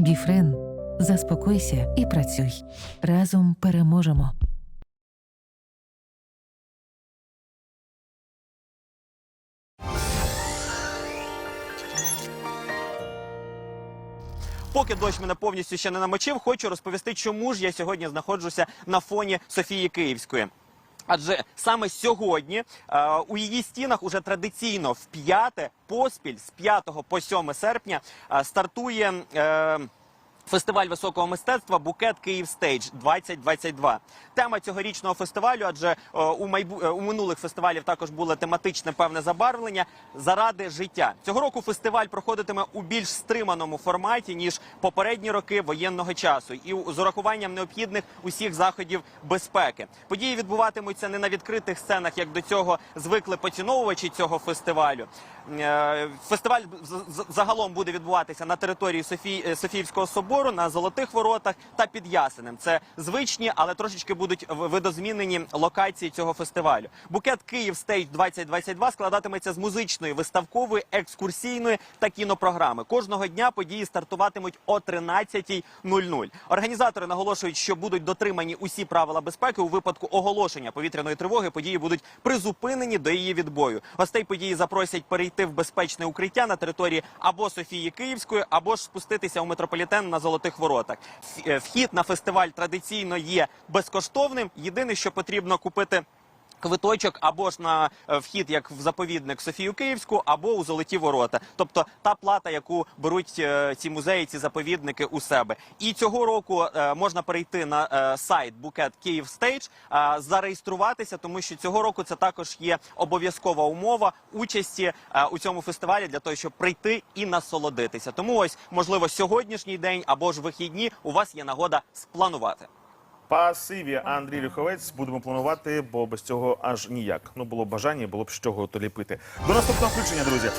Біфрен, заспокойся і працюй. Разом переможемо. Поки дощ мене повністю ще не намочив, хочу розповісти, чому ж я сьогодні знаходжуся на фоні Софії Київської. Адже саме сьогодні е, у її стінах уже традиційно в п'яте поспіль з 5 по 7 серпня е, стартує. Е, Фестиваль високого мистецтва Букет Київ Стейдж 2022. Тема цьогорічного фестивалю, адже е, у майбу... е, у минулих фестивалів також було тематичне певне забарвлення заради життя. Цього року фестиваль проходитиме у більш стриманому форматі ніж попередні роки воєнного часу, і з урахуванням необхідних усіх заходів безпеки. Події відбуватимуться не на відкритих сценах, як до цього звикли поціновувачі цього фестивалю. Е, Фестиваль загалом буде відбуватися на території Софі... Софіївського собору, на Золотих Воротах та під Ясенем. Це звичні, але трошечки будуть видозмінені локації цього фестивалю. Букет Київ Стейдж 2022 складатиметься з музичної, виставкової, екскурсійної та кінопрограми. Кожного дня події стартуватимуть о 13.00. Організатори наголошують, що будуть дотримані усі правила безпеки у випадку оголошення повітряної тривоги. Події будуть призупинені до її відбою. Гостей події запросять перейти в безпечне укриття на території або Софії Київської, або ж спуститися у метрополітен на золотих воротах. Е, Вхід на фестиваль традиційно є безкоштовним. Єдине, що потрібно купити. Квиточок або ж на е, вхід як в заповідник Софію Київську, або у золоті ворота, тобто та плата, яку беруть е, ці музеї, ці заповідники у себе. І цього року е, можна перейти на сайт Букет Київ Стейдж, зареєструватися, тому що цього року це також є обов'язкова умова участі у цьому фестивалі для того, щоб прийти і насолодитися. Тому ось можливо сьогоднішній день або ж вихідні у вас є нагода спланувати. Пасиві Андрій Люховець будемо планувати, бо без цього аж ніяк. Ну було б бажання, було б з чого то ліпити. До наступного включення, друзі.